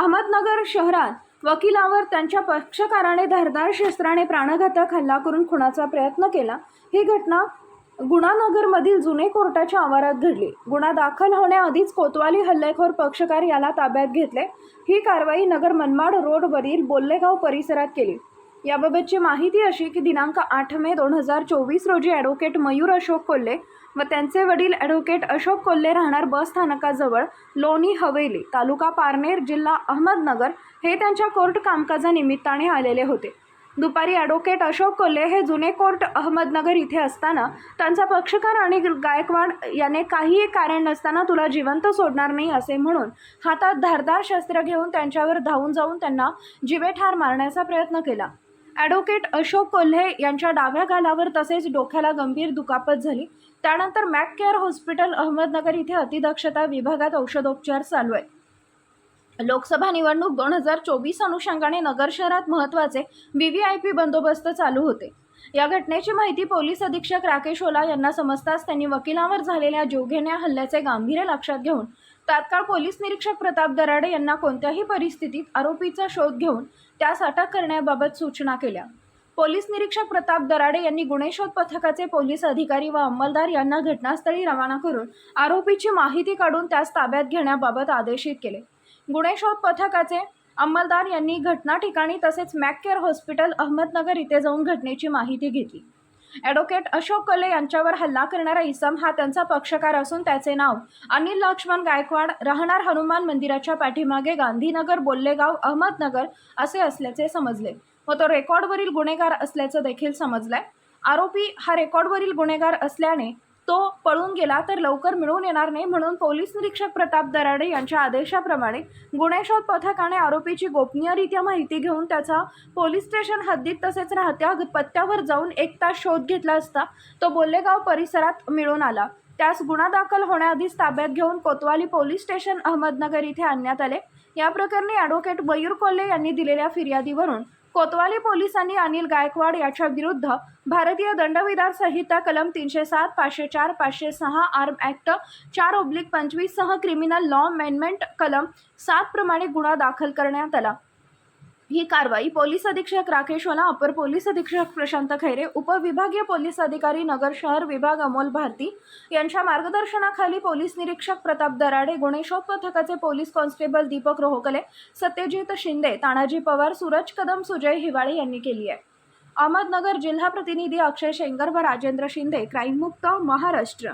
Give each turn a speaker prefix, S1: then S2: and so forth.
S1: अहमदनगर शहरात वकिलावर त्यांच्या पक्षकाराने धारदार शस्त्राने प्राणघातक हल्ला करून खुणाचा प्रयत्न केला. ही घटना गुणानगरमधील जुने कोर्टाच्या आवारात घडली. गुन्हा दाखल होण्याआधीच कोतवाली हल्लेखोर पक्षकार याला ताब्यात घेतले. ही कारवाई नगर मनमाड रोडवरील बोल्लेगाव परिसरात केली. याबाबतची माहिती अशी की दिनांक आठ मे दोन हजार चोवीस रोजी ॲडव्होकेट मयूर अशोक कोल्हे व त्यांचे वडील ॲडव्होकेट अशोक कोल्हे राहणार बस स्थानकाजवळ लोणी हवेली तालुका पारनेर जिल्हा अहमदनगर हे त्यांच्या कोर्ट कामकाजानिमित्ताने आलेले होते. दुपारी ॲडव्होकेट अशोक कोल्हे हे जुने कोर्ट अहमदनगर इथे असताना त्यांचा पक्षकार आणि गायकवाड याने काहीही कारण नसताना तुला जिवंत सोडणार नाही असे म्हणून हातात धारदार शस्त्र घेऊन त्यांच्यावर धावून जाऊन त्यांना जीवेठार मारण्याचा प्रयत्न केला. ॲडव्होकेट अशोक कोल्हे यांच्या डाव्या गालावर तसेच डोक्याला गंभीर दुखापत झाली. त्यानंतर मॅक केअर हॉस्पिटल अहमदनगर इथे अतिदक्षता विभागात औषधोपचार चालू आहे लोकसभा निवडणूक दोन हजार चोवीस अनुषंगाने नगर शहरात महत्त्वाचे व्ही व्ही आय पी बंदोबस्त चालू होते. या घटनेची माहिती पोलीस अधीक्षक राकेश ओला यांना समजताच त्यांनी वकिलांवर झालेल्या जोघेण्या हल्ल्याचे गांभीर्य लक्षात घेऊन तात्काळ पोलीस निरीक्षक प्रताप दराडे यांना कोणत्याही परिस्थितीत आरोपीचा शोध घेऊन त्यास अटक करण्याबाबत सूचना केल्या. पोलीस निरीक्षक प्रताप दराडे यांनी गुन्हे शोध पथकाचे पोलीस अधिकारी व अंमलदार यांना घटनास्थळी रवाना करून आरोपीची माहिती काढून त्यास ताब्यात घेण्याबाबत आदेशित केले. गुन्हे शोध पथकाचे अंमलदार यांनी घटना ठिकाणी तसेच मॅककेअर हॉस्पिटल अहमदनगर इथे जाऊन घटनेची माहिती घेतली. ॲडव्होकेट अशोक कले यांच्यावर हल्ला करणारा इसम हा त्यांचा पक्षकार असून त्याचे नाव अनिल लक्ष्मण गायकवाड राहणार हनुमान मंदिराच्या पाठीमागे गांधीनगर बोल्लेगाव अहमदनगर असे असल्याचे समजले. व तो रेकॉर्डवरील गुन्हेगार असल्याचं देखील समजलंय. आरोपी हा रेकॉर्डवरील गुन्हेगार असल्याने तो पळून गेला तर लवकर मिळून येणार नाही म्हणून पोलीस निरीक्षक प्रताप दराडे यांच्या आदेशाप्रमाणे गुन्हे शोध पथकाने आरोपीची गोपनीयरित्या माहिती घेऊन त्याचा पोलीस स्टेशन हद्दीत तसेच राहत्या पत्त्यावर जाऊन एक तास शोध घेतला असता तो बोल्लेगाव परिसरात मिळून आला. त्यास गुन्हा दाखल होण्याआधीच ताब्यात घेऊन कोतवाली पोलीस स्टेशन अहमदनगर इथे आणण्यात आले. या प्रकरणी ॲडव्होकेट मयूर कोल्हे यांनी दिलेल्या फिर्यादीवरून कोतवाली पोलिसांनी अनिल गायकवाड याच्या विरुद्ध भारतीय दंडविधान संहिता कलम तीनशे सात पाचशे चार पाचशे सहा आर्म ॲक्ट चार ओब्लिक पंचवीस सह क्रिमिनल लॉ अमेंडमेंट कलम सात प्रमाणे गुन्हा दाखल करण्यात आला. ही कारवाई पोलीस अधीक्षक राकेश अपर पोलीस अधीक्षक प्रशांत खैरे उपविभागीय पोलीस अधिकारी नगर शहर विभाग अमोल भारती यांच्या मार्गदर्शनाखाली पोलीस निरीक्षक प्रताप दराडे गुन्हे पथकाचे पोलीस कॉन्स्टेबल दीपक रोहकले सत्यजित शिंदे तानाजी पवार सूरज कदम सुजय हिवाळे यांनी केली आहे. अहमदनगर जिल्हा प्रतिनिधी अक्षय शेंगर व राजेंद्र शिंदे क्राईममुक्त महाराष्ट्र.